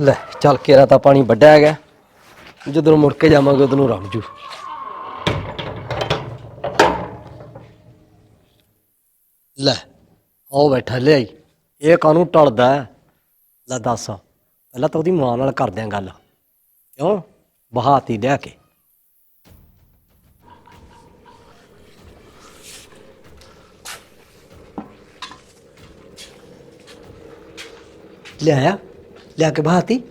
ਲੈ, ਚੱਲ ਕੇਰਾ ਤਾਂ ਪਾਣੀ ਵੱਡਾ ਹੈਗਾ ਜਦੋਂ ਮੁੜ ਕੇ ਜਾਵਾਂਗੇ, ਉਦੋਂ ਨੂੰ ਰਮ ਜੂ। ਲੈ, ਆਓ ਬੈਠਾ, ਲਿਆਈ। ਇਹ ਕਾਹਨੂੰ ਟਲਦਾ ਹੈ? ਲੈ ਦੱਸ, ਪਹਿਲਾਂ ਤਾਂ ਉਹਦੀ ਮਾਂ ਨਾਲ ਕਰਦੇ ਆਂ ਗੱਲ। ਕਿਉਂ? ਬਹਾਤੀ ਲਿਆ ਕੇ। ਲਿਆਇਆ? ਲਿਆ ਕੇ ਬਹਾਤੀ?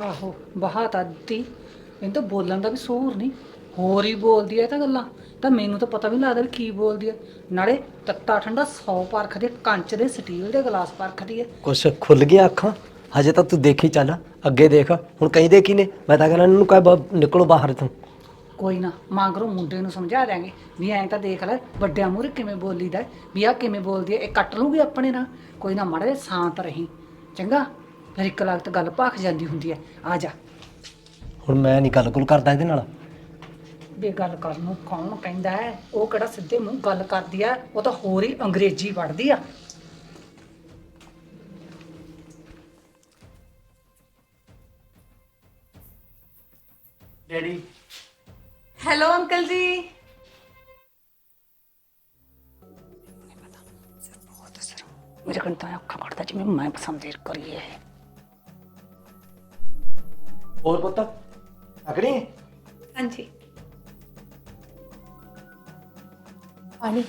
ਆਹੋ ਬਹਾਤ ਆਦੀ ਇਹਨੂੰ ਤਾਂ ਬੋਲਣ ਦਾ ਵੀ ਸੂਰ ਨਹੀਂ। ਹੋਰ ਹੀ ਬੋਲਦੀ ਐ ਤਾਂ ਗੱਲਾਂ। ਤਾਂ ਮੈਨੂੰ ਤਾਂ ਪਤਾ ਵੀ ਨਹੀਂ ਲੱਗਦਾ ਵੀ ਕੀ ਬੋਲਦੀ ਐ ਨਾਲੇ ਤੱਤਾ ਠੰਡਾ 100 ਪਰਖਦੀ ਐ, ਕੰਚ ਦੇ ਸਟੀਲ ਦੇ ਗਲਾਸ ਪਰਖਦੀ ਐ ਕੁਛ ਖੁੱਲ ਗਿਆ ਅੱਖਾਂ? ਹਜੇ ਤਾਂ ਤੂੰ ਦੇਖੀ ਚੱਲ। ਅੱਗੇ ਦੇਖ। ਹੁਣ ਕਹਿੰਦੇ ਕੀ ਨੇ? ਮੈਂ ਤਾਂ ਕਹਿੰਦਾ ਇਹਨੂੰ ਕਹਿ ਨਿਕਲੋ ਬਾਹਰ ਤੂੰ ਕੋਈ ਨਾ ਮਾਂਗਰੋ ਮੁੰਡੇ ਨੂੰ ਸਮਝਾ ਦਿਆਂਗੇ। ਵੀ ਐਂ ਤਾਂ ਦੇਖ ਲੈ ਵੱਡਿਆਂ ਮੂਹਰੇ ਕਿਵੇਂ ਬੋਲੀਦਾ ਹੈ, ਵੀ ਆ ਕਿਵੇਂ ਬੋਲਦੀ ਐ ਇਹ ਕੱਟ ਲੂਗੀ ਆਪਣੇ ਨਾਲ? ਕੋਈ ਨਾ ਮਾੜਾ ਜਿਹਾ ਸ਼ਾਂਤ ਰਹੀਂ। ਚੰਗਾ? ਫਿਰ ਇੱਕ ਲੱਖ ਗੱਲ ਭਖ ਜਾਂਦੀ ਹੁੰਦੀ ਐ ਆ ਜਾ। ਹੁਣ ਮੈਂ ਨਹੀਂ ਗੱਲ ਗੁੱਲ ਕਰਦਾ ਇਹਦੇ ਨਾਲ। ਵੀ ਗੱਲ ਕਰਨ ਨੂੰ ਕੌਣ ਕਹਿੰਦਾ ਹੈ? ਉਹ ਕਿਹੜਾ ਸਿੱਧੇ ਮੂੰਹ ਗੱਲ ਕਰਦੀ ਆ? ਉਹ ਤਾਂ ਹੋਰ ਹੀ ਅੰਗਰੇਜ਼ੀ ਪੜ੍ਹਦੀ ਆ। ਡੈਡੀ। ਹੈਲੋ ਅੰਕਲ ਜੀ। ਮੇਰੇ ਕੋਲ ਤਾਂ ਅੱਖਾਂ ਕੱਢਦਾ ਜਿਵੇਂ ਮੈਂ ਪਸੰਦ ਕਰੀਏ। ਹੋਰ ਪੁੱਤ? ਅਗੜੀ ਹਾਂਜੀ। ਪਾਣੀ।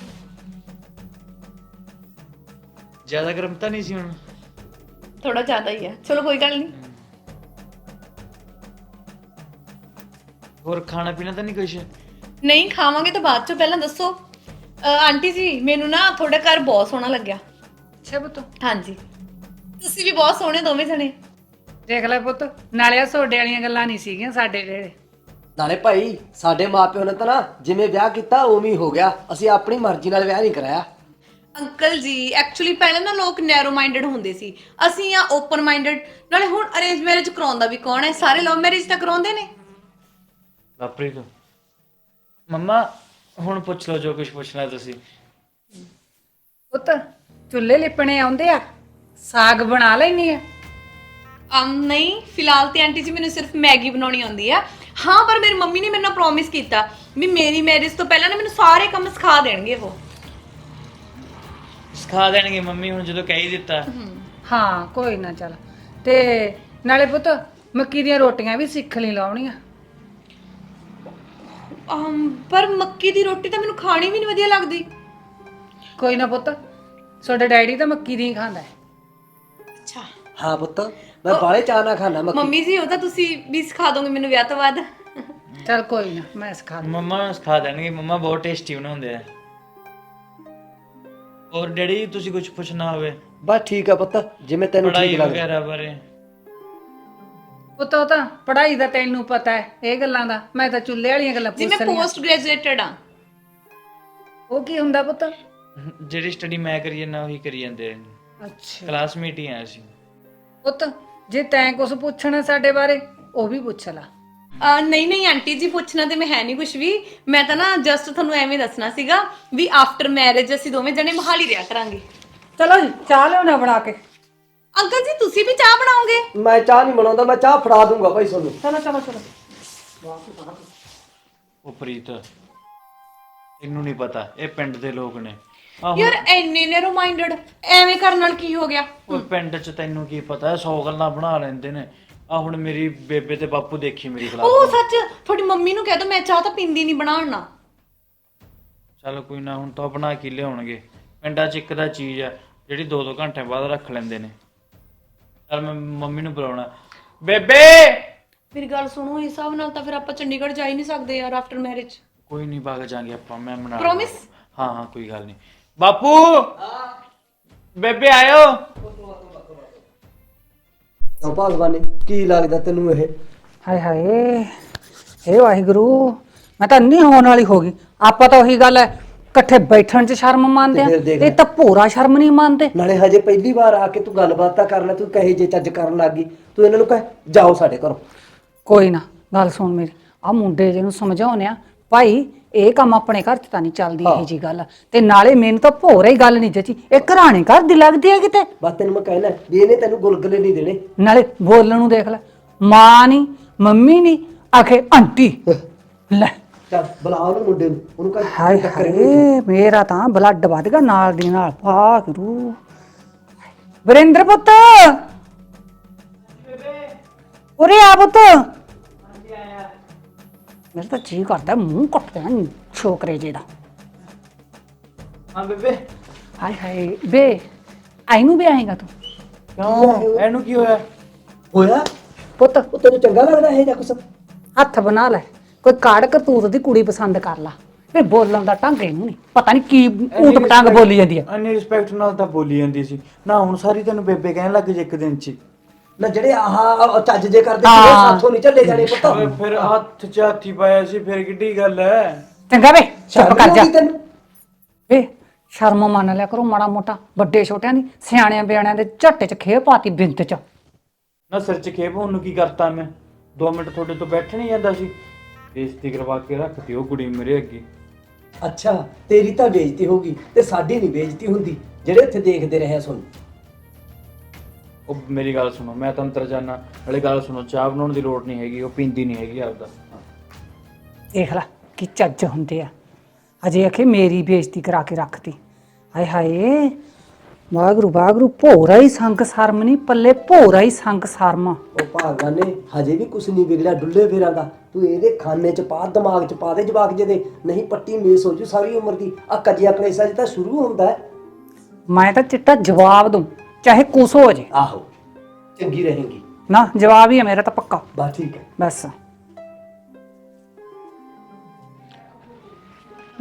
ਜ਼ਿਆਦਾ ਗਰਮ ਤਾਂ ਨਹੀਂ ਸੀ ਹੁਣ? ਥੋੜਾ ਜ਼ਿਆਦਾ ਹੀ ਹੈ ਚਲੋ ਕੋਈ ਗੱਲ ਨਹੀਂ। ਹੋਰ ਖਾਣਾ ਪੀਣਾ ਤਾਂ ਨਹੀਂ ਕੁਛ? ਨਹੀਂ ਖਾਵਾਂਗੇ ਤਾਂ ਬਾਅਦ ਚੋਂ। ਪਹਿਲਾਂ ਦੱਸੋ। ਆਂਟੀ ਜੀ ਮੈਨੂੰ ਨਾ ਤੁਹਾਡਾ ਘਰ ਬਹੁਤ ਸੋਹਣਾ ਲੱਗਿਆ। ਅੱਛਾ ਪੁੱਤ। ਹਾਂਜੀ। ਤੁਸੀਂ ਵੀ ਬਹੁਤ ਸੋਹਣੇ ਦੋਵੇਂ ਜਣੇ। ਦੇਖ ਲੈ ਪੁੱਤ ਨਾਲੇ ਆ ਸੋਡੇ ਵਾਲੀਆਂ ਗੱਲਾਂ ਨਹੀਂ ਸੀਗੀਆਂ ਸਾਡੇ ਜਿਹੜੇ। ਨਾਲੇ ਭਾਈ ਸਾਡੇ ਮਾਪਿਓ ਨੇ ਤਾਂ ਨਾ ਜਿਵੇਂ ਵਿਆਹ ਕੀਤਾ ਉਵੇਂ ਹੀ ਹੋ ਗਿਆ। ਅਸੀਂ ਆਪਣੀ ਮਰਜ਼ੀ ਨਾਲ ਵਿਆਹ ਨਹੀਂ ਕਰਾਇਆ। ਅੰਕਲ ਜੀ ਐਕਚੁਅਲੀ ਪਹਿਲਾਂ ਨਾ ਲੋਕ ਨੈਰੋ ਮਾਈਂਡਡ ਹੁੰਦੇ ਸੀ। ਅਸੀਂ ਆ ਓਪਨ ਮਾਈਂਡਡ ਨਾਲੇ ਹੁਣ ਅਰੇਂਜ ਮੈਰਿਜ ਕਰਾਉਂਦਾ ਵੀ ਕੌਣ ਹੈ? ਸਾਰੇ ਲਵ ਮੈਰਿਜ ਤਾਂ ਕਰਾਉਂਦੇ ਨੇ। ਲਾਪਰੀਤ ਮੰਮਾ ਹੁਣ ਪੁੱਛ ਲਓ ਜੋ ਕੁਝ ਪੁੱਛਣਾ ਤੁਸੀਂ। ਪੁੱਤ ਚੁੱਲ੍ਹੇ ਲਿਪਣੇ ਆਉਂਦੇ ਆ। ਸਾਗ ਬਣਾ ਲੈਣੀ ਆ। ਅਮ ਨਹੀਂ ਫਿਲਹਾਲ ਤੇ ਆਂਟੀ ਜੀ ਮੈਨੂੰ ਸਿਰਫ ਮੈਗੀ ਬਣਾਉਣੀ ਆਉਂਦੀ ਆ। ਹਾਂ ਪਰ ਮੇਰੀ ਮੰਮੀ ਨੇ ਮੈਨੂੰ ਪ੍ਰੋਮਿਸ ਕੀਤਾ ਵੀ ਮੇਰੀ ਮੈਰਿਜ ਤੋਂ ਪਹਿਲਾਂ ਨਾ ਮੈਨੂੰ ਸਾਰੇ ਕੰਮ ਸਿਖਾ ਦੇਣਗੇ ਉਹ। ਸਿਖਾ ਦੇਣਗੇ ਮੰਮੀ ਹੁਣ ਜਦੋਂ ਕਹਿ ਹੀ ਦਿੱਤਾ। ਹਾਂ ਕੋਈ ਨਾ ਚੱਲ। ਤੇ ਨਾਲੇ ਪੁੱਤ ਮੱਕੀ ਦੀਆਂ ਰੋਟੀਆਂ ਵੀ ਸਿੱਖ ਲਈ ਲਾਉਣੀਆਂ। ਅਮ ਪਰ ਮੱਕੀ ਦੀ ਰੋਟੀ ਤਾਂ ਮੈਨੂੰ ਖਾਣੀ ਵੀ ਨਹੀਂ ਵਧੀਆ ਲੱਗਦੀ। ਕੋਈ ਨਾ ਪੁੱਤ ਤੁਹਾਡਾ ਡੈਡੀ ਤਾਂ ਮੱਕੀ ਦੀ ਹੀ ਖਾਂਦਾ ਹੈ। ਹਾਂ ਪੁੱਤ ਮੈਂ ਬਾਲੇ ਚਾਹ ਨਾ ਖਾਣਾ ਮੱਕੀ। ਮੰਮੀ ਜੀ ਉਹ ਤਾਂ ਤੁਸੀਂ ਵੀ ਸਿਖਾ ਦੋਗੇ ਮੈਨੂੰ ਵਿਆਹ ਤੋਂ ਬਾਅਦ। ਚੱਲ ਕੋਈ ਨਾ ਮੈਂ ਸਿਖਾ ਦੂੰ ਮੰਮਾ ਸਿਖਾ ਦੇਣਗੇ ਮੰਮਾ ਬਹੁਤ ਟੇਸਟੀ ਬਣਾਉਂਦੇ ਆ। ਹੋਰ ਡੈਡੀ ਤੁਸੀਂ ਕੁਝ ਪੁੱਛਣਾ ਹੋਵੇ। ਬਸ ਠੀਕ ਆ ਪੁੱਤ ਜਿਵੇਂ ਤੈਨੂੰ ਪੜਾਈ ਠੀਕ ਲੱਗਦਾ। ਵਗੈਰਾ ਬਾਰੇ। ਪੁੱਤ ਉਹ ਤਾਂ ਪੜ੍ਹਾਈ ਦਾ ਤੈਨੂੰ ਪਤਾ ਹੈ ਇਹ ਗੱਲਾਂ ਦਾ। ਮੈਂ ਤਾਂ ਚੁੱਲ੍ਹੇ ਵਾਲੀਆਂ ਗੱਲਾਂ ਜੀ ਮੈਂ ਪੁੱਛ ਪੋਸਟ ਗ੍ਰੈਜੂਏਟਡ ਆ। ਉਹ ਕੀ ਹੁੰਦਾ ਪੁੱਤ? ਜਿਹੜੀ ਸਟੱਡੀ ਮੈਂ ਕਰੀ ਜਾਂਦਾ ਉਹੀ ਕਰੀ ਜਾਂਦੇ ਅੱਛਾ। ਕਲਾਸਮੇਟ ਹੀ ਆ ਅਸੀਂ। ਪੁੱਤ ਜੇ ਤੈਂ ਕੁਝ ਪੁੱਛਣਾ ਸਾਡੇ ਬਾਰੇ ਉਹ ਵੀ ਪੁੱਛ ਲੈ। ਅਹ ਨਹੀਂ ਨਹੀਂ ਆਂਟੀ ਜੀ ਪੁੱਛਣਾ ਤੇ ਮੈਂ ਹੈ ਨਹੀਂ ਕੁਝ ਵੀ। ਮੈਂ ਤਾਂ ਨਾ ਜਸਟ ਤੁਹਾਨੂੰ ਐਵੇਂ ਦੱਸਣਾ ਸੀਗਾ ਵੀ ਆਫਟਰ ਮੈਰਿਜ ਅਸੀਂ ਦੋਵੇਂ ਜਣੇ ਮਹਾਲੀ ਰਿਹਾ ਕਰਾਂਗੇ। ਚਲੋ ਜੀ ਚਾਹ ਲਿਆਉਣਾ ਬਣਾ ਕੇ। ਅੰਕਲ ਜੀ ਤੁਸੀਂ ਵੀ ਚਾਹ ਬਣਾਓਗੇ? ਮੈਂ ਚਾਹ ਨਹੀਂ ਬਣਾਉਂਦਾ ਮੈਂ ਚਾਹ ਫੜਾ ਦੂੰਗਾ ਭਾਈ ਤੁਹਾਨੂੰ। ਚਲੋ ਚਲੋ ਚਲੋ। ਉਹ ਪ੍ਰੀਤ ਇਹਨੂੰ ਨਹੀਂ ਪਤਾ ਇਹ ਪਿੰਡ ਦੇ ਲੋਕ ਨੇ। ਆਹੋ। ਯਾਰ ਐਨੇ ਨੈਰੋ ਮਾਈਂਡਡ ਐਵੇਂ ਕਰਨ ਨਾਲ ਕੀ ਹੋ ਗਿਆ? ਉਹ ਪਿੰਡ 'ਚ ਤੈਨੂੰ ਕੀ ਪਤਾ 100 ਗੱਲਾਂ ਬਣਾ ਲੈਂਦੇ ਨੇ। ਆ ਹੁਣ ਮੇਰੀ ਬੇਬੇ ਤੇ ਬਾਪੂ ਦੇਖੀ ਮੇਰੀ ਖਿਲਾਫ ਉਹ ਸੱਚ ਤੁਹਾਡੀ ਮੰਮੀ ਨੂੰ ਕਹਿ ਦੋ ਮੈਂ ਚਾਹ ਤਾਂ ਪੀਂਦੀ ਨਹੀਂ ਬਣਾਉਣਾ ਚੱਲ ਕੋਈ ਨਾ ਹੁਣ ਤਾਂ ਬਣਾ ਕੇ ਲਿਆਉਣਗੇ। ਪਿੰਡਾਂ 'ਚ ਇੱਕ ਦਾ ਚੀਜ਼ ਆ ਜਿਹੜੀ 2-2 ਘੰਟੇ ਬਾਅਦ ਰੱਖ ਲੈਂਦੇ ਨੇ। ਚੱਲ ਮੈਂ ਮੰਮੀ ਨੂੰ ਬੁਲਾਉਣਾ। ਬੇਬੇ! ਮੇਰੀ ਗੱਲ ਸੁਣੋ ਇਸ ਹਿਸਾਬ ਨਾਲ ਤਾਂ ਫਿਰ ਆਪਾਂ ਚੰਡੀਗੜ੍ਹ ਜਾ ਹੀ ਨਹੀਂ ਸਕਦੇ ਯਾਰ ਆਫਟਰ ਮੈਰਿਜ ਕੋਈ ਨਹੀਂ ਵਗ ਜਾਾਂਗੇ ਆਪਾਂ ਮੈਂ ਮਨਾ Promise? ਹਾਂ ਹਾਂ ਕੋਈ ਗੱਲ ਨਹੀਂ। ਬਾਪੂ। ਬੇਬੇ ਆਇਓ। ਤਾਂ ਭਗਵਾਨੇ ਕੀ ਲੱਗਦਾ ਤੈਨੂੰ ਇਹ? ਹਾਏ ਹਾਏ ਇਹ ਵਾਹਿਗੁਰੂ ਮੈਂ ਤਾਂ ਨਹੀਂ ਹੋਣ ਵਾਲੀ ਹੋ ਗਈ। ਆਪਾਂ ਤਾਂ ਉਹੀ ਗੱਲ ਹੈ ਇਕੱਠੇ ਬੈਠਣ 'ਚ ਸ਼ਰਮ ਮੰਨਦੇ ਆ ਤੇ ਫਿਰ ਦੇਖ ਇਹ ਤਾਂ ਭੋਰਾ ਸ਼ਰਮ ਨਹੀਂ ਮੰਨਦੇ। ਨਾਲੇ ਹਜੇ ਪਹਿਲੀ ਵਾਰ ਆ ਕੇ ਤੂੰ ਗੱਲਬਾਤ ਤਾਂ ਕਰ ਲੈ ਤੂੰ ਕਹੇ ਜੇ ਚੱਜ ਕਰਨ ਲੱਗੀ ਤੂੰ ਇਹਨਾਂ ਨੂੰ ਕਹੇ ਜਾਓ ਸਾਡੇ ਘਰੋਂ। ਕੋਈ ਨਾ ਗੱਲ ਸੁਣ ਮੇਰੀ। ਆ ਮੁੰਡੇ ਜਿਹਨੂੰ ਸਮਝਾਉਨੇ ਆ ਭਾਈ ਇਹ ਕੰਮ ਆਪਣੇ ਘਰ 'ਚ ਤਾਂ ਨਹੀਂ ਚੱਲਦੀ ਇਹ ਜੀ ਗੱਲ। ਤੇ ਨਾਲੇ ਮੈਨੂੰ ਤਾਂ ਭੋਰਾ ਹੀ ਗੱਲ ਨਹੀਂ ਜਚੀ। ਇਹ ਘਰਾਣੇ ਘਰ ਦੀ ਲੱਗਦੀ ਹੈ ਕਿਤੇ? ਬਸ ਤੈਨੂੰ ਮੈਂ ਕਹਿਣਾ ਵੀ ਇਹਨੇ ਤੈਨੂੰ ਗੁਲਗੁਲੇ ਨਹੀਂ ਦੇਣੇ। ਨਾਲੇ ਬੋਲਣ ਨੂੰ ਦੇਖ ਲੈ। ਮਾਂ ਨਹੀਂ ਮੰਮੀ ਨਹੀਂ ਆਖੇ ਆਂਟੀ। ਲੈ। ਚੱਲ ਬੁਲਾ ਉਹਨੂੰ ਮੁੰਡੇ ਨੂੰ। ਉਹਨੂੰ ਕਹ ਹਾਏ ਹਾਏ ਮੇਰਾ ਤਾਂ ਬਲੱਡ ਵੱਧ ਗਿਆ ਨਾਲ ਦੀ ਨਾਲ। ਭਾਗਰੂ ਵਰਿੰਦਰ ਪੁੱਤ। ਉਰੇ ਆ ਪੁੱਤ। ਮੇਰਾ ਤਾਂ ਜੀ ਕਰਦਾ ਮੂੰਹ ਕੱਟ ਦੇਣਾ ਛੋਕਰੇ ਜੇ ਦਾ। ਹਾਂ ਬੇਬੇ। ਹਾਏ ਹਾਏ ਬੇ ਆਈ ਨੂੰ ਵੀ ਆਏਗਾ ਤੂੰ? ਕਿਉਂ? ਇਹਨੂੰ ਕੀ ਹੋਇਆ? ਹੋਇਆ? ਪੁੱਤ। ਉਹ ਤੈਨੂੰ ਚੰਗਾ ਲੱਗਦਾ ਇਹ ਜਾਂ ਕੁਛ? ਹੱਥ ਬਣਾ ਲੈ। ਕੋਈ ਕਾੜ ਕਰਤੂਤ ਦੀ ਕੁੜੀ ਪਸੰਦ ਕਰ ਲਾ। ਫਿਰ ਬੋਲਣ ਦਾ ਢੰਗ ਇਹਨੂੰ ਨਹੀਂ ਪਤਾ ਨਹੀਂ ਕੀ ਊਟ ਪਟਾਂਗ ਬੋਲੀ ਜਾਂਦੀ ਆ। ਅੰਨੀ ਰਿਸਪੈਕਟ ਨਾਲ ਤਾਂ ਬੋਲੀ ਜਾਂਦੀ ਸੀ। ਨਾ ਹੁਣ ਸਾਰੀ ਤੈਨੂੰ ਬੇਬੇ ਕਹਿਣ ਲੱਗ ਜੇ ਇੱਕ ਦਿਨ ਚ ਹੀ। ਨਾ ਜਿਹੜੇ ਆਹ ਚੱਜ ਜੇ ਕਰਦੇ ਸੀ ਉਹ। ਸਾਥੋਂ ਨਹੀਂ ਚੱਲੇ ਜਾਣੇ ਪੁੱਤ। ਓਏ ਫਿਰ ਹੱਥ ਚ ਹੱਥੀ ਪਾਇਆ ਸੀ ਫਿਰ ਕਿੱਡੀ ਗੱਲ ਐ? ਚੰਗਾ ਵੇ ਚੁੱਪ ਕਰ ਜਾ। ਵੇ ਸ਼ਰਮ ਮੰਨ ਲਿਆ ਕਰੋ ਮਾੜਾ ਮੋਟਾ ਵੱਡੇ ਛੋਟਿਆਂ ਦੀ ਸਿਆਣਿਆਂ ਬਿਆਣਿਆਂ ਦੇ ਝੱਟੇ 'ਚ ਖੇ ਪਾਤੀ ਬਿੰਦ 'ਚ। ਨਾ ਸਿਰ ਚ ਖੇਪ ਉਹਨੂੰ ਕੀ ਕਰਤਾ ਮੈਂ? 2 ਮਿੰਟ ਤੁਹਾਡੇ ਤੋਂ ਬੈਠ ਨਹੀਂ ਜਾਂਦਾ ਸੀ। ਬੇਇੱਜ਼ਤੀ ਕਰਵਾ ਕੇ ਰੱਖਤੀ ਉਹ ਕੁੜੀ ਮੇਰੇ ਅੱਗੇ। ਅੱਛਾ ਤੇਰੀ ਤਾਂ ਬੇਇੱਜ਼ਤੀ ਹੋਗੀ ਤੇ ਸਾਡੀ ਨਹੀਂ ਬੇਇੱਜ਼ਤੀ ਹੁੰਦੀ ਜਿਹੜੇ ਉੱਥੇ ਦੇਖਦੇ ਰਹੇ ਸੁਣ ਉਹ ਮੇਰੀ ਗੱਲ ਸੁਣੋ ਮੈਂ ਤਾਂ ਅੰਦਰ ਜਾਣਾ ਵਾਲੀ ਗੱਲ ਸੁਣੋ ਚਾਹ ਬਣਾਉਣ ਦੀ ਲੋੜ ਨਹੀਂ ਹੈਗੀ ਉਹ ਪੀਂਦੀ ਨਹੀਂ ਹੈਗੀ ਆਪਦਾ। ਦੇਖ ਲੈ ਕੀ ਚੱਜ ਹੁੰਦੇ ਆ। ਅਜੇ ਆਖੇ ਮੇਰੀ ਬੇਇੱਜ਼ਤੀ ਕਰਾ ਕੇ ਰੱਖਤੀ। ਹਾਏ ਹਾਏ ਵਾਗਰੂ ਵਾਗਰੂ ਭੋਰਾ ਹੀ ਸੰਗ ਸ਼ਰਮ ਨਹੀਂ ਪੱਲੇ ਭੋਰਾ ਹੀ ਸੰਗ ਸ਼ਰਮ। ਉਹ ਭਾਗਵਾਨ ਨੇ ਹਜੇ ਵੀ ਕੁਛ ਨਹੀਂ ਵਿਗੜਿਆ ਡੁੱਲੇ ਫੇਰਾਂ ਦਾ। ਤੂੰ ਇਹਦੇ ਖਾਨੇ ਚ ਪਾ ਦਿਮਾਗ ਚ ਪਾ ਦੇ ਜਵਾਕ ਜੇ ਦੇ ਨਹੀਂ ਪੱਟੀ ਮੇਸ ਹੋ ਜੂ ਸਾਰੀ ਉਮਰ ਦੀ। ਆ ਕਜਿਆ ਕਲੇਸਾ ਜਿਹਾ ਤਾਂ ਸ਼ੁਰੂ ਹੁੰਦਾ ਹੈ। ਮੈਂ ਤਾਂ ਚਿੱਟਾ ਜਵਾਬ ਦੂੰ ਚਾਹੇ ਕੁਛ ਹੋ ਜੇ। ਆਹੋ ਚੰਗੀ ਰਹੇਗੀ। ਨਾ ਜਵਾਬ ਹੀ ਹੈ ਮੇਰਾ ਤਾਂ ਪੱਕਾ। ਬਸ ਠੀਕ ਹੈ। ਬਸ।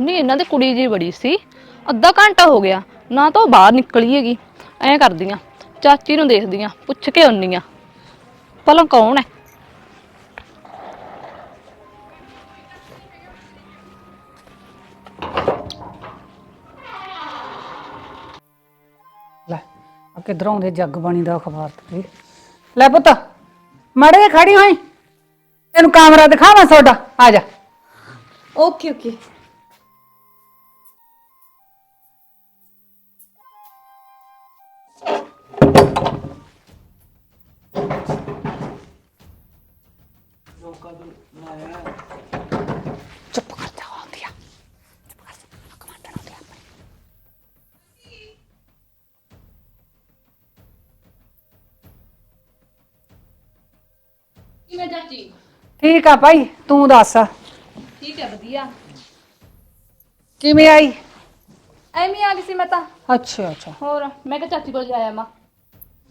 ਨਹੀਂ ਇਹਨਾਂ ਦੀ ਕੁੜੀ ਜੀ ਬੜੀ ਸੀ। ਅੱਧਾ ਘੰਟਾ ਹੋ ਗਿਆ। ਨਾ ਤਾਂ ਉਹ ਬਾਹਰ ਨਿਕਲੀ ਹੈਗੀ। ਐਂ ਕਰਦੀਆਂ। ਚਾਚੀ ਨੂੰ ਦੇਖਦੀਆਂ ਪੁੱਛ ਕੇ ਆਉਂਦੀਆਂ। ਭਲਾ ਕੌਣ ਹੈ? ਕਿੱਧਰੋਂ ਦੇ ਜੱਗ ਬਣੀ ਦਾ ਅਖਬਾਰ ਤੇ ਲੈ ਪੁੱਤ, ਮਾੜੇ ਜਿਹੇ ਖੜੀ ਹੋਈ। ਤੈਨੂੰ ਕੈਮਰਾ ਦਿਖਾਵਾਂ ਤੁਹਾਡਾ ਆ ਜਾ। Okay okay. ਠੀਕ ਆ ਭਾਈ ਤੂੰ ਦੱਸ। ਠੀਕ ਹੈ ਵਧੀਆ। ਕਿਵੇਂ ਆਈ? ਐਵੇਂ ਆ ਗਈ ਸੀ ਮੈਂ ਤਾਂ। ਅੱਛਾ ਅੱਛਾ। ਹੋਰ ਮੈਂ ਕਿਹਾ ਚਾਚੀ ਕੋਲ ਜਾਇਆ ਮਾ।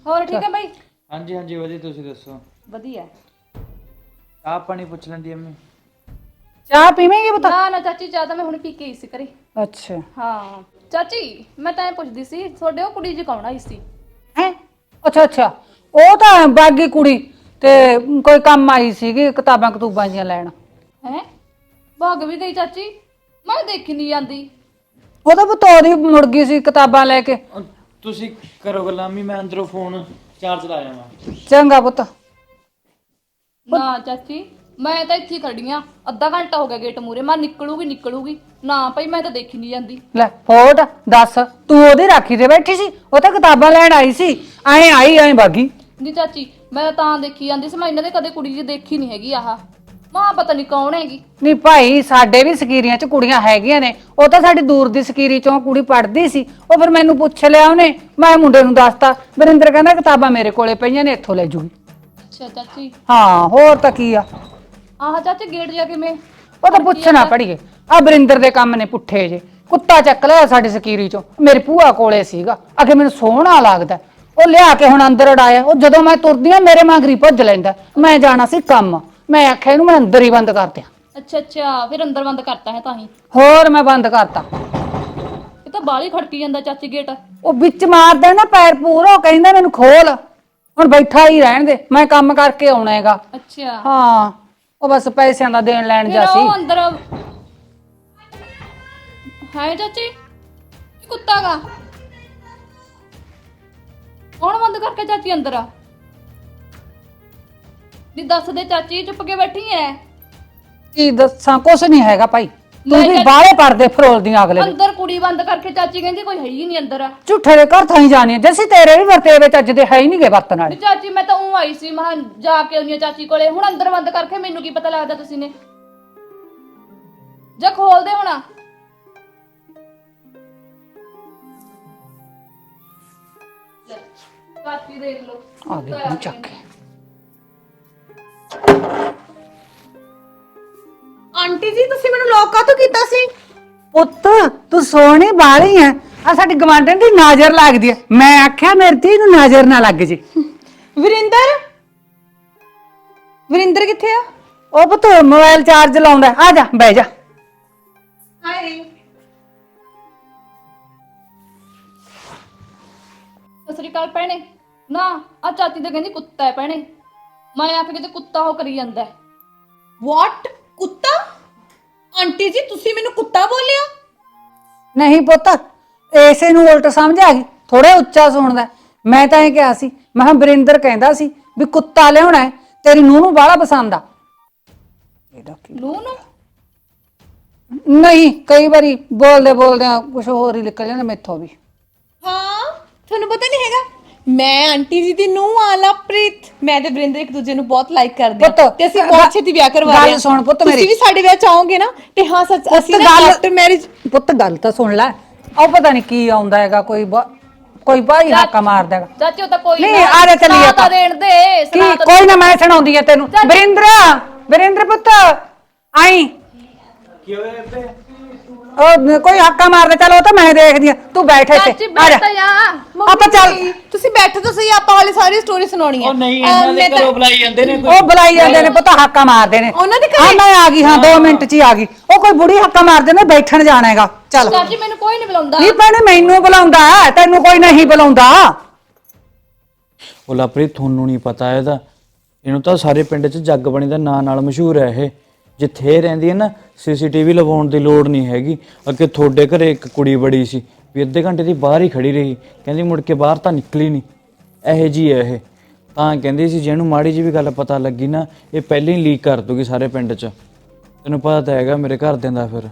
ਹੋਰ ਠੀਕ ਹੈ ਬਾਈ ਹਾਂਜੀ ਹਾਂਜੀ ਵਧੀਆ ਤੁਸੀਂ ਦੱਸੋ? ਵਧੀਆ। ਚਾਹ ਪਾਣੀ ਪੁੱਛ ਲੈਂਦੀ ਅੰਮੀ। ਚਾਹ ਪੀਵੇਂਗੇ ਪੁੱਤ? ਨਾ ਨਾ ਚਾਚੀ ਚਾਹ ਤਾਂ ਮੈਂ ਹੁਣ ਪੀ ਕੇ ਆਈ ਸੀ ਘਰੇ। ਅੱਛਾ। ਹਾਂ। ਚਾਚੀ ਮੈਂ ਤਾਂ ਇਹ ਪੁੱਛਦੀ ਸੀ ਤੁਹਾਡੇ ਉਹ ਕੁੜੀ ਜੀ ਕੌਣ ਆਈ ਸੀ? ਹੈ? ਅੱਛਾ ਅੱਛਾ। ਉਹ ਤਾਂ ਬਾਗੀ ਕੁੜੀ। ਤੇ ਕੋਈ ਕੰਮ ਆਈ ਸੀਗੀ ਕਿਤਾਬਾਂ ਕਤੂਬਾਂ ਜੀਆਂ ਲੈਣ। ਹੈ? ਭਾਗ ਵੀ ਗਈ ਚਾਚੀ? ਮੈਂ ਦੇਖੀ ਨਹੀਂ ਜਾਂਦੀ। ਉਹਦਾ ਪੁੱਤ ਉਹਦੀ ਮੁੜ ਗਈ ਸੀ ਕਿਤਾਬਾਂ ਲੈ ਕੇ। ਅਹ ਤੁਸੀਂ ਕਰੋ ਗੱਲਾਂ ਮੈਂ ਅੰਦਰੋਂ ਫੋਨ ਚਾਰਜ ਲਾ ਜਾਵਾਂ ਚੰਗਾ ਪੁੱਤ। ਨਾ ਚਾਚੀ ਮੈਂ ਤਾਂ ਇੱਥੇ ਹੀ ਖੜੀ ਆ। ਅੱਧਾ ਘੰਟਾ ਹੋ ਗਿਆ ਗੇਟ ਮੂਰੇ ਮੈਂ ਨਿਕਲੂਗੀ ਨਿਕਲੂਗੀ। ਨਾ ਭਾਈ ਮੈਂ ਤਾਂ ਦੇਖੀ ਨਹੀਂ ਜਾਂਦੀ। ਲੈ ਫੋਟ ਦੱਸ ਤੂੰ ਉਹਦੀ ਰਾਖੀ ਤੇ ਬੈਠੀ ਸੀ? ਉਹ ਤਾਂ ਕਿਤਾਬਾਂ ਲੈਣ ਆਈ ਸੀ। ਐਂ ਆਈ ਐਂ ਬਾਗੀ। ਨਹੀਂ ਚਾਚੀ ਮੈਂ ਤਾਂ ਦੇਖੀ ਜਾਂਦੀ ਸੀ ਮੈਂ ਇਹਨਾਂ ਦੇ ਕਦੇ ਕੁੜੀ ਜੀ ਦੇਖੀ ਨਹੀਂ ਹੈਗੀ ਆਹ। ਮਾਂ ਪਤਾ ਨਹੀਂ ਕੌਣ ਹੈਗੀ। ਨਹੀਂ ਭਾਈ ਸਾਡੇ ਵੀ ਸਕੀਰੀਆਂ 'ਚ ਕੁੜੀਆਂ ਹੈਗੀਆਂ ਨੇ। ਉਹ ਤਾਂ ਸਾਡੀ ਦੂਰ ਦੀ ਸਕੀਰੀ 'ਚੋਂ ਕੁੜੀ ਪੜ੍ਹਦੀ ਸੀ। ਉਹ ਫਿਰ ਮੈਨੂੰ ਪੁੱਛ ਲਿਆ ਉਹਨੇ। ਮੈਂ ਮੁੰਡੇ ਨੂੰ ਦੱਸਤਾ ਵਰਿੰਦਰ ਕਹਿੰਦਾ ਕਿਤਾਬਾਂ ਮੇਰੇ ਕੋਲੇ ਪਈਆਂ ਨੇ ਇੱਥੋਂ ਲੈ ਜੂਗੀ। ਅੱਛਾ ਚਾਚੀ। ਹਾਂ ਹੋਰ ਤਾਂ ਕੀ ਆ? ਆਹ ਚਾਚੀ ਗੇਟ ਜਾ ਕੇ ਮੈਂ ਉਹ ਤਾਂ ਪੁੱਛਣਾ ਪੜੀਏ ਆ ਵਰਿੰਦਰ ਦੇ ਕੰਮ ਨੇ ਪੁੱਠੇ ਜੇ। ਕੁੱਤਾ ਚੱਕ ਲਿਆ ਸਾਡੀ ਸਕੀਰੀ 'ਚੋਂ। ਮੇਰੀ ਭੂਆ ਕੋਲੇ ਸੀਗਾ। ਅਗੇ ਮੈਨੂੰ ਸੋਹਣਾ ਲੱਗਦਾ। ਉਹ ਲਿਆ ਕੇ ਹੁਣ ਅੰਦਰ ਅੜਾਇਆ। ਉਹ ਜਦੋਂ ਮੈਂ ਤੁਰਦੀ ਆ ਮੇਰੇ ਮਾਂਗਰੀ ਭੱਜ ਲੈਂਦਾ। ਮੈਂ ਜਾਣਾ ਸੀ ਕੰਮ। ਮੈਂ ਆਖਿਆ ਇਹਨੂੰ ਮੈਂ ਅੰਦਰ ਹੀ ਬੰਦ ਕਰ ਦਿਆਂ। ਅੱਛਾ ਅੱਛਾ ਫਿਰ ਅੰਦਰ ਬੰਦ ਕਰਤਾ ਹੈ ਤਾਂ ਹੀ। ਹੋਰ ਮੈਂ ਬੰਦ ਕਰਤਾ। ਇਹ ਤਾਂ ਬਾਹਲੀ ਖੜਕੀ ਜਾਂਦਾ ਚਾਚੀ ਗੇਟ। ਉਹ ਵਿੱਚ ਮਾਰਦਾ ਨਾ ਪੈਰ ਪੂਰਾ ਉਹ ਕਹਿੰਦਾ ਮੈਨੂੰ ਖੋਲ। ਹੁਣ ਬੈਠਾ ਹੀ ਰਹਿਣ ਦੇ। ਮੈਂ ਕੰਮ ਕਰਕੇ ਆਉਣਾ ਹੈਗਾ। ਅੱਛਾ। ਹਾਂ ਉਹ ਬਸ ਪੈਸਿਆਂ ਦਾ ਦੇਣ ਲੈਣ ਫਿਰ ਜਾ ਸੀ। ਉਹ ਅੰਦਰ ਚਾਚੀ ਇਹ ਕੁੱਤਾ ਗਾ। ਕੌਣ ਬੰਦ ਕਰਕੇ ਚਾਚੀ ਅੰਦਰ ਆ? ਨੀ ਦੱਸ ਦੇ ਚਾਚੀ ਚੁੱਪ ਕੇ ਬੈਠੀ ਐ। ਕੀ ਦੱਸਾਂ ਕੁਛ ਨਹੀਂ ਹੈਗਾ ਭਾਈ। ਤੂੰ ਵੀ ਬਾਹਲੇ ਪਰਦੇ ਫਰੋਲਦੀਆਂ ਅਗਲੇ ਦੇ। ਅੰਦਰ ਕੁੜੀ ਬੰਦ ਕਰਕੇ ਚਾਚੀ ਕਹਿੰਦੀ ਕੋਈ ਹੈ ਹੀ ਨਹੀਂ ਅੰਦਰ। ਝੂਠੇ ਦੇ ਘਰ ਥਾਈ ਜਾਣੀ ਜੈਸੀ ਤੇਰੇ ਵੀ ਵਰਤੇ ਵਿੱਚ ਅੱਜ ਦੇ ਹੈ ਹੀ ਨਹੀਂਗੇ ਵਰਤਣ ਵੀ ਵਾਲੇ ਚਾਚੀ ਮੈਂ ਤਾਂ ਉਹ ਆਈ ਸੀ ਮੈਂ ਕਿਹਾ ਜਾ ਕੇ ਆਉਣੀ ਆ ਚਾਚੀ ਕੋਲੇ। ਹੁਣ ਅੰਦਰ ਬੰਦ ਕਰਕੇ ਮੈਨੂੰ ਕੀ ਪਤਾ ਲੱਗਦਾ ਤੁਸੀਂ ਨੇ। ਜਾ ਖੋਲ ਦੇ ਹੁਣ। ਦੇਖ ਲਓ। ਆ ਗਏ ਹੁਣ ਚੱਕ ਕੇ। ਆਂਟੀ ਜੀ ਤੁਸੀਂ ਮੈਨੂੰ ਲੋਕ ਕਾਹਤੋਂ ਕੀਤਾ ਸੀ? ਪੁੱਤ ਤੂੰ ਸੋਹਣੀ ਬਾਲੀ ਐ। ਆ ਸਾਡੀ ਗਵਾਂਢਣ ਦੀ ਨਜ਼ਰ ਲੱਗਦੀ ਐ। ਮੈਂ ਆਖਿਆ ਮੇਰੀ ਧੀ ਨੂੰ ਨਜ਼ਰ ਨਾ ਲੱਗ ਜੇ। ਵਰਿੰਦਰ? ਵਰਿੰਦਰ ਕਿੱਥੇ ਆ? ਉਹ ਪੁੱਤ ਮੋਬਾਈਲ ਚਾਰਜ ਲਾਉਂਦਾ। ਆ ਜਾ ਬਹਿ ਜਾ। ਸਤਿ ਸ੍ਰੀ ਅਕਾਲ ਭੈਣੇ। ਨਾ ਆ ਚਾਚੀ ਤਾਂ ਕਹਿੰਦੀ ਕੁੱਤਾ ਹੈ ਭੈਣੇ। ਮੈਂ ਆਖ ਕਿਤੇ ਕੁੱਤਾ ਹੋ ਕਰੀ ਜਾਂਦਾ ਹੈ। ਵਾਟ ਕੁੱਤਾ? ਆਂਟੀ ਜੀ ਤੁਸੀਂ ਮੈਨੂੰ ਕੁੱਤਾ ਬੋਲਿਆ? ਨਹੀਂ ਪੁੱਤ ਐਸੇ ਨੂੰ ਉਲਟ ਸਮਝ ਆ ਗਈ। ਥੋੜਾ ਉੱਚਾ ਸੁਣਦਾ ਹੈ। ਮੈਂ ਤਾਂ ਇਹ ਕਿਹਾ ਸੀ ਮੈਂ ਕਿਹਾ ਬਰਿੰਦਰ ਕਹਿੰਦਾ ਸੀ ਵੀ ਕੁੱਤਾ ਲਿਆਉਣਾ ਹੈ, ਤੇਰੀ ਨੂੰਹ ਨੂੰ ਬਾਹਲਾ ਪਸੰਦ ਆ। ਇਹਦਾ ਕੀ ਨੂੰ ਨੂੰ? ਨਹੀਂ ਕਈ ਵਾਰੀ ਬੋਲਦੇ ਬੋਲਦੇ ਕੁਝ ਹੋਰ ਹੀ ਨਿਕਲ ਜਾਂਦਾ ਮੈਥੋਂ ਵੀ। ਹਾਂ ਤੁਹਾਨੂੰ ਪਤਾ ਨਹੀਂ ਹੈਗਾ? ਮੈਂ ਆਂਟੀ ਜੀ ਦੀ ਨੂੰਹ ਆਲਾ ਪ੍ਰੀਤ ਮੈਂ ਤੇ ਵਰਿੰਦਰ ਇੱਕ ਦੂਜੇ ਨੂੰ ਬਹੁਤ ਲਾਈਕ ਕਰਦੇ ਹਾਂ ਪੁੱਤ, ਤੇ ਅਸੀਂ ਬਹੁਤ ਛੇਤੀ ਵਿਆਹ ਕਰਵਾ ਰਹੇ ਗੱਲ ਸੁਣ ਪੁੱਤ ਮੇਰੀ। ਤੁਸੀਂ ਵੀ ਸਾਡੇ ਵਿਆਹ ਚ ਆਓਗੇ ਨਾ ਤੇ ਹਾਂ ਸੱਚ ਅਸੀਂ ਨਾ ਗੱਲ- ਆਫਟਰ ਮੈਰਿਜ ਪੁੱਤ ਗੱਲ ਤਾਂ ਸੁਣ ਲੈ ਉਹ ਪਤਾ ਨਹੀਂ ਕੀ ਆਉਂਦਾ ਹੈਗਾ ਕੋਈ ਬ- ਕੋਈ ਬਾਈ ਹਾਕਾ ਮਾਰਦਾ ਹੈਗਾ। ਚਾਚੀ ਉਹ ਤਾਂ ਕੋਈ ਨਹੀਂ, ਨਾ, ਆ ਚੱਲੀਏ ਸੁਣਾ ਆਪਾਂ। ਤਾਂ ਦੇਣ ਦੇ ਕੀ? ਕੋਈ ਨਾ ਮੈਂ ਸੁਣਾਉਂਦੀ ਆ ਤੈਨੂੰ। ਬਰਿੰਦਰ ਬਰਿੰਦਰ ਪੁੱਤ ਆਈ। ਕੀ ਹੋਇਆ ਬੇਬੇ ਉਹ ਕੋਈ ਹਾਕਾ ਮਾਰਦਾ ਚੱਲ ਉਹ ਤਾਂ ਮੈਂ ਦੇਖਦੀ ਆ ਤੂੰ ਬੈਠ ਇੱਥੇ ਆ ਜਾ। ਆਪਾਂ ਚੱਲ। ਤੁਸੀਂ ਬੈਠੋ ਤਾਂ ਸਹੀ ਆਪਾਂ ਵਾਲੀ ਸਾਰੀ ਸਟੋਰੀ ਸੁਣਾਉਣੀ ਹੈ ਉਹ ਨਹੀਂ ਇਹਨਾਂ ਦੇ ਘਰੋਂ ਬੁਲਾਈ ਜਾਂਦੇ ਨੇ ਉਹ ਬੁਲਾਈ ਜਾਂਦੇ ਨੇ ਪੁੱਤ ਹਾਕਾ ਮਾਰਦੇ ਨੇ। ਉਹਨਾਂ ਦੇ ਘਰੇ? ਮੈਂ ਆ ਗਈ ਹਾਂ 2 ਮਿੰਟ ਚ ਹੀ ਆ ਗਈ। ਉਹ ਕੋਈ ਬੁੜੀ ਹਾਕਾ ਮਾਰਦੇ ਨੇ ਬੈਠਣ ਜਾਣਾ ਹੈਗਾ। ਚੱਲ। ਚਾਚੀ ਮੈਨੂੰ ਕੋਈ ਨਹੀਂ ਬੁਲਾਉਂਦਾ। ਨਹੀਂ ਭੈਣੇ ਮੈਨੂੰ ਬੁਲਾਉਂਦਾ ਤੈਨੂੰ ਕੋਈ ਨਹੀਂ ਬੁਲਾਉਂਦਾ। ਉਹ ਲਾਪਰੀ ਤੁਹਾਨੂੰ ਨਹੀਂ ਪਤਾ ਇਹਦਾ। ਇਹਨੂੰ ਤਾਂ ਸਾਰੇ ਪਿੰਡ 'ਚ ਜੱਗ ਬਣੀ ਦਾ ਨਾਂ ਨਾਲ ਮਸ਼ਹੂਰ ਹੈ ਇਹ। ਜਿੱਥੇ ਇਹ ਰਹਿੰਦੀ ਹੈ ਨਾ ਸੀਸੀਟੀਵੀ ਲਵਾਉਣ ਦੀ ਲੋੜ ਨਹੀਂ ਹੈਗੀ। ਅੱਗੇ ਤੁਹਾਡੇ ਘਰੇ ਇੱਕ ਕੁੜੀ ਬੜੀ ਸੀ ਵੀ ਅੱਧੇ ਘੰਟੇ ਦੀ ਬਾਹਰ ਹੀ ਖੜੀ ਰਹੀ। ਕਹਿੰਦੀ ਮੁੜ ਕੇ ਬਾਹਰ ਤਾਂ ਨਿਕਲੀ ਨਹੀਂ। ਇਹੋ ਜੀ ਹੈ ਇਹ। ਤਾਂ ਕਹਿੰਦੀ ਸੀ ਜਿਹਨੂੰ ਮਾੜੀ ਜੀ ਵੀ ਗੱਲ ਪਤਾ ਲੱਗੀ ਨਾ ਇਹ ਪਹਿਲਾਂ ਹੀ ਲੀਕ ਕਰ ਦੂਗੀ ਸਾਰੇ ਪਿੰਡ 'ਚ। ਤੈਨੂੰ ਪਤਾ ਤਾਂ ਹੈਗਾ ਮੇਰੇ ਘਰਦਿਆਂ ਦਾ ਫਿਰ।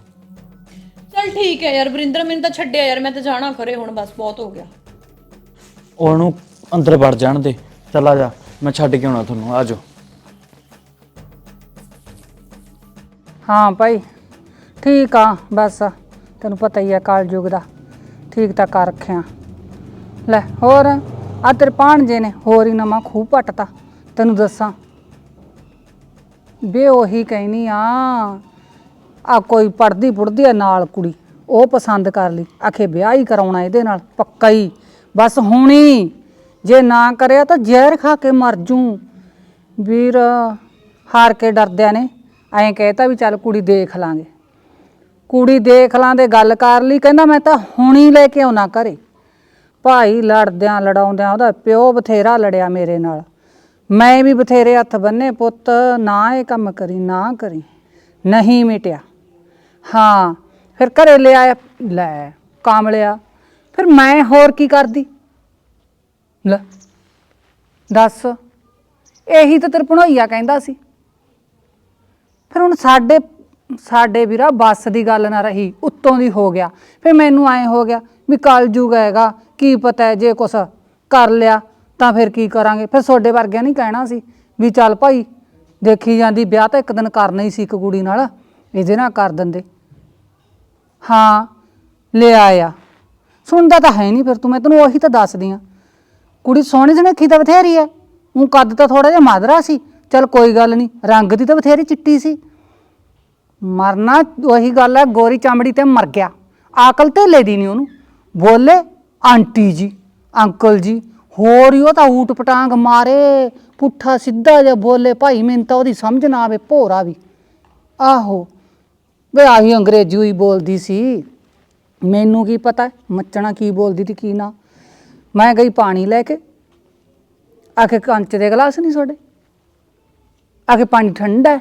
ਚੱਲ ਠੀਕ ਹੈ ਯਾਰ ਵਰਿੰਦਰ ਮੈਨੂੰ ਤਾਂ ਛੱਡਿਆ ਯਾਰ ਮੈਂ ਤਾਂ ਜਾਣਾ ਖਰੇ ਹੁਣ ਬਸ ਬਹੁਤ ਹੋ ਗਿਆ। ਉਹਨੂੰ ਅੰਦਰ ਵੜ ਜਾਣ ਦੇ। ਚਲਾ ਜਾ ਮੈਂ ਛੱਡ ਕੇ ਆਉਣਾ ਤੁਹਾਨੂੰ ਆ ਹਾਂ ਭਾਈ, ਠੀਕ ਆ, ਬਸ, ਤੈਨੂੰ ਪਤਾ ਹੀ ਆ ਕਾਲਯੁਗ ਦਾ, ਠੀਕ ਤਾਂ ਕਰ ਰੱਖਿਆ। ਲੈ, ਹੋਰ ਆ ਤੇਰੇ ਭਾਣਜੇ ਨੇ ਹੋਰ ਹੀ ਨਵਾਂ ਖੂਹ ਪੱਟਤਾ, ਤੈਨੂੰ ਦੱਸਾਂ। ਬੇ ਉਹੀ ਕਹਿਨੀ ਆ ਆ ਕੋਈ ਪੜਦੀ ਪੁੜਦੀ ਆ ਨਾਲ ਕੁੜੀ, ਉਹ ਪਸੰਦ ਕਰ ਲਈ, ਆਖੇ ਵਿਆਹ ਹੀ ਕਰਾਉਣਾ ਇਹਦੇ ਨਾਲ, ਪੱਕਾ ਹੀ, ਬਸ ਹੁਣੀ ਜੇ ਨਾ ਕਰਿਆ ਤਾਂ ਜ਼ਹਿਰ ਖਾ ਕੇ ਮਰ ਜੂ। ਵੀਰ, ਹਾਰ ਕੇ ਡਰਦਿਆਂ ਨੇ ਐਂ ਕਹਿਤਾ ਵੀ ਚੱਲ ਕੁੜੀ ਦੇਖ ਲਾਂਗੇ। ਕੁੜੀ ਦੇਖ ਲਾਂ ਦੇ ਗੱਲ ਕਰ ਲਈ, ਕਹਿੰਦਾ ਮੈਂ ਤਾਂ ਹੁਣੀ ਲੈ ਕੇ ਆਉਣਾ ਘਰੇ। ਭਾਈ ਲੜਦਿਆਂ ਲੜਾਉਂਦਿਆਂ ਉਹਦਾ ਪਿਓ ਬਥੇਰਾ ਲੜਿਆ ਮੇਰੇ ਨਾਲ। ਮੈਂ ਵੀ ਬਥੇਰੇ ਹੱਥ ਬੰਨੇ, ਪੁੱਤ, ਨਾ ਇਹ ਕੰਮ ਕਰੀ, ਨਾ ਕਰੀ। ਨਹੀਂ ਮਿਟਿਆ। ਹਾਂ, ਫਿਰ ਘਰੇ ਲਿਆਇਆ ਲੈ ਕਾਮਲਿਆ ਫਿਰ ਮੈਂ ਹੋਰ ਕੀ ਕਰਦੀ? ਲੈ, ਦੱਸ। ਇਹੀ ਤਾਂ ਤੇਰੇ ਕਹਿੰਦਾ ਸੀ। ਫਿਰ ਹੁਣ ਸਾਡੇ ਸਾਡੇ ਵੀਰਾ ਬੱਸ ਦੀ ਗੱਲ ਨਾ ਰਹੀ, ਉੱਤੋਂ ਦੀ ਹੋ ਗਿਆ। ਫਿਰ ਮੈਨੂੰ ਐ ਹੋ ਗਿਆ ਵੀ ਕਲਯੁਗ ਹੈਗਾ, ਕੀ ਪਤਾ ਹੈ, ਜੇ ਕੁਛ ਕਰ ਲਿਆ ਤਾਂ ਫਿਰ ਕੀ ਕਰਾਂਗੇ? ਫਿਰ ਤੁਹਾਡੇ ਵਰਗਿਆਂ ਨਹੀਂ ਕਹਿਣਾ ਸੀ ਵੀ ਚੱਲ ਭਾਈ, ਦੇਖੀ ਜਾਂਦੀ, ਵਿਆਹ ਤਾਂ ਇੱਕ ਦਿਨ ਕਰਨਾ ਹੀ ਸੀ ਇੱਕ ਕੁੜੀ ਨਾਲ, ਇਹਦੇ ਨਾਲ ਕਰ ਦਿੰਦੇ। ਹਾਂ, ਲੈ ਆਇਆ। ਸੁਣਦਾ ਤਾਂ ਹੈ ਨਹੀਂ ਫਿਰ ਤੂੰ, ਮੈਂ ਤੈਨੂੰ ਉਹੀ ਤਾਂ ਦੱਸਦੀ ਆ ਕੁੜੀ ਸੋਹਣੀ ਸੁਨੱਖੀ ਤਾਂ ਬਥੇਰੀ ਐ ਉਹ ਕੱਦ ਤਾਂ ਥੋੜਾ ਜਿਹਾ ਮਾਦਰਾ ਸੀ। ਚਲ ਕੋਈ ਗੱਲ ਨਹੀਂ, ਰੰਗ ਦੀ ਤਾਂ ਬਥੇਰੀ ਚਿੱਟੀ ਸੀ। ਮਰਨਾ ਉਹੀ ਗੱਲ ਹੈ, ਗੋਰੀ ਚਮੜੀ ਤੇ ਮਰ ਗਿਆ। ਆਕਲ ਤੇ ਲੈਦੀ ਨਹੀਂ ਉਹਨੂੰ। ਬੋਲੇ, ਆਂਟੀ ਜੀ, ਅੰਕਲ ਜੀ, ਹੋਰ ਹੀ ਉਹ ਤਾਂ ਊਟ ਪਟਾਂਗ ਮਾਰੇ, ਪੁੱਠਾ ਸਿੱਧਾ ਜਿਹਾ ਬੋਲੇ, ਭਾਈ ਮੈਨੂੰ ਤਾਂ ਉਹਦੀ ਸਮਝ ਨਾ ਆਵੇ, ਭੋਰਾ ਵੀ। ਆਹੋ, ਵੇ ਆਹੀ ਅੰਗਰੇਜ਼ੀ ਹੀ ਬੋਲਦੀ ਸੀ। ਮੈਨੂੰ ਕੀ ਪਤਾ, ਮੱਚਣਾ ਕੀ ਬੋਲਦੀ ਤੇ ਕੀ ਨਾ। ਮੈਂ ਗਈ ਪਾਣੀ ਲੈ ਕੇ। ਆਖੇ, ਕੰਚ ਦੇ ਗਲਾਸ ਨਹੀਂ ਤੁਹਾਡੇ? ਆ ਕੇ ਪਾਣੀ ਠੰਡਾ ਹੈ।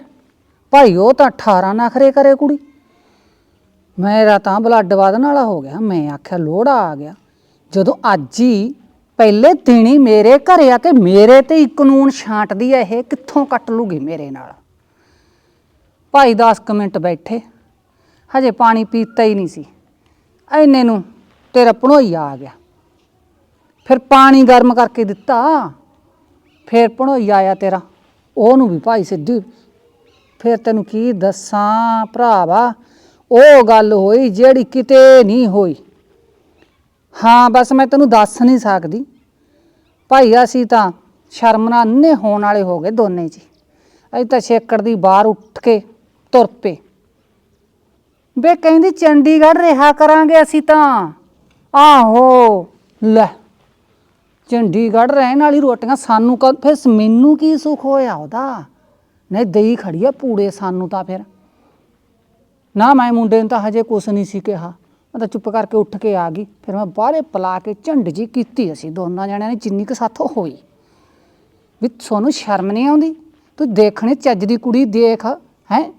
ਭਾਈ, ਉਹ ਤਾਂ 18 ਨਖਰੇ ਕਰੇ ਕੁੜੀ। ਮੇਰਾ ਤਾਂ ਬਲੱਡ ਵਧਣ ਵਾਲਾ ਹੋ ਗਿਆ। ਮੈਂ ਆਖਿਆ ਲੋੜਾ ਆ ਗਿਆ। ਜਦੋਂ ਅੱਜ ਹੀ ਪਹਿਲੇ ਦਿਨੀ ਮੇਰੇ ਘਰੇ ਆ ਕੇ ਮੇਰੇ ਤੇ ਹੀ ਕਾਨੂੰਨ ਛਾਂਟਦੀ ਐ ਇਹ, ਕਿੱਥੋਂ ਕੱਟ ਲੂਗੀ ਮੇਰੇ ਨਾਲ? ਭਾਈ 10 ਕੁ ਮਿੰਟ ਬੈਠੇ। ਹਜੇ ਪਾਣੀ ਪੀਤਾ ਹੀ ਨਹੀਂ ਸੀ। ਐਨੇ ਨੂੰ ਤੇਰਾ ਭਣੋਈਆ ਆ ਗਿਆ। ਫਿਰ ਪਾਣੀ ਗਰਮ ਕਰਕੇ ਦਿੱਤਾ। ਫਿਰ ਭਣੋਈਆ ਆਇਆ ਤੇਰਾ। ਉਹਨੂੰ ਵੀ ਭਾਈ ਸਿੱਧੂ, ਫਿਰ ਤੈਨੂੰ ਕੀ ਦੱਸਾਂ ਭਰਾਵਾ, ਉਹ ਗੱਲ ਹੋਈ ਜਿਹੜੀ ਕਿਤੇ ਨਹੀਂ ਹੋਈ। ਹਾਂ, ਬਸ ਮੈਂ ਤੈਨੂੰ ਦੱਸ ਨਹੀਂ ਸਕਦੀ। ਭਾਈ, ਅਸੀਂ ਤਾਂ ਸ਼ਰਮ ਨਾਲ ਅੰਨੇ ਹੋਣ ਵਾਲੇ ਹੋ ਗਏ ਦੋਨੇ ਜੀ। ਅਸੀਂ ਤਾਂ ਛੇਕੜ ਦੀ ਬਾਹਰ ਉੱਠ ਕੇ ਤੁਰ ਪਏ। ਵੇ ਕਹਿੰਦੀ ਚੰਡੀਗੜ੍ਹ ਰਿਹਾ ਕਰਾਂਗੇ ਅਸੀਂ ਤਾਂ। ਆਹੋ, ਲੈ। ਚੰਡੀਗੜ੍ਹ ਰਹਿਣ ਵਾਲੀ ਰੋਟੀਆਂ ਸਾਨੂੰ ਕਦ ਫਿਰ ਮੈਨੂੰ ਕੀ ਸੁੱਖ ਹੋਇਆ ਉਹਦਾ? ਨਹੀਂ, ਦਈ ਖੜੀ ਆ ਪੂੜੇ ਸਾਨੂੰ ਤਾਂ ਫਿਰ। ਨਾ ਮੈਂ ਮੁੰਡੇ ਨੂੰ ਤਾਂ ਹਜੇ ਕੁਛ ਨਹੀਂ ਸੀ ਕਿਹਾ। ਮੈਂ ਤਾਂ ਚੁੱਪ ਕਰਕੇ ਉੱਠ ਕੇ ਆ ਗਈ। ਫਿਰ ਮੈਂ ਬਾਹਰੇ ਪਲਾ ਕੇ ਝੰਡ ਜੀ ਕੀਤੀ ਅਸੀਂ, ਦੋਨਾਂ ਜਣਿਆਂ ਨੇ ਜਿੰਨੀ ਕੁ ਸਾਥੋਂ ਹੋਈ। ਵੀ ਤੁਹਾਨੂੰ ਸ਼ਰਮ ਨਹੀਂ ਆਉਂਦੀ? ਤੂੰ ਦੇਖਣੇ ਚੱਜ ਦੀ ਕੁੜੀ ਦੇਖ, ਹੈ?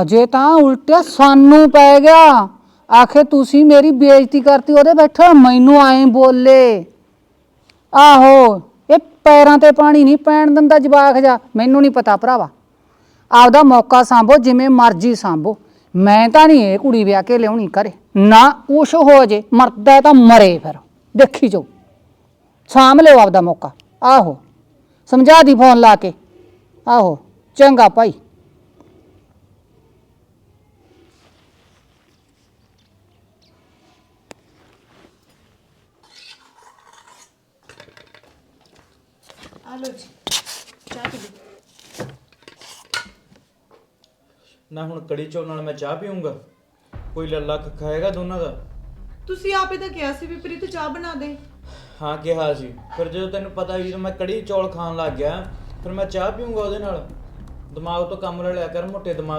ਹਜੇ ਤਾਂ ਉਲਟਿਆ ਸਾਨੂੰ ਪੈ ਗਿਆ। ਆਖੇ ਤੁਸੀਂ ਮੇਰੀ ਬੇਇੱਜ਼ਤੀ ਕਰਤੀ, ਉਹਦੇ ਬੈਠਾ, ਮੈਨੂੰ ਆਏ ਬੋਲੇ। ਆਹੋ, ਇਹ ਪੈਰਾਂ ਤੇ ਪਾਣੀ ਨਹੀਂ ਪੈਣ ਦਿੰਦਾ ਜਵਾਕ ਜਾ ਮੈਨੂੰ ਨਹੀਂ ਪਤਾ ਭਰਾਵਾ। ਆਪਦਾ ਮੌਕਾ ਸੰਭੋ, ਜਿਵੇਂ ਮਰਜ਼ੀ ਸੰਭੋ। ਮੈਂ ਤਾਂ ਨਹੀਂ ਇਹ ਕੁੜੀ ਵਿਆਹ ਕੇ ਲਿਆਉਣੀ ਕਰੇ ਨਾ ਕੁਛ ਹੋ ਜੇ, ਮਰਦਾ ਤਾਂ ਮਰੇ ਫਿਰ। ਦੇਖੀ ਜਾਓ। ਸਾਂਭ ਲਿਓ ਆਪਦਾ ਮੌਕਾ। ਆਹੋ। ਸਮਝਾ ਦੀ ਫੋਨ ਲਾ ਕੇ। ਆਹੋ। ਚੰਗਾ ਭਾਈ। ਨਾ ਹੁਣ ਕੜੀ ਚੌਲ ਨਾਲ ਮੈਂ ਚਾਹ ਪੀਊਂਗਾ। ਕੋਈ ਲੱਲਾ ਖਾਏਗਾ ਦੋਨਾਂ ਦਾ? ਤੁਸੀਂ ਆਪੇ ਤਾਂ ਕਿਹਾ ਸੀ ਵੀ ਪ੍ਰੀਤ ਚਾਹ ਬਣਾ ਦੇ। ਹਾਂ ਕਿਹਾ ਸੀ। ਫਿਰ ਜਦੋਂ ਤੈਨੂੰ ਪਤਾ ਵੀ ਮੈਂ ਕੜੀ ਚੌਲ ਖਾਣ ਲੱਗ ਗਿਆ ਫਿਰ ਮੈਂ ਚਾਹ ਪੀਊਂਗਾ ਉਹਦੇ ਨਾਲ। ਦਿਮਾਗ ਤੋਂ ਕੰਮ ਲੈ ਲਿਆ ਕਰ ਮੋਟੇ ਦਿਮਾਗ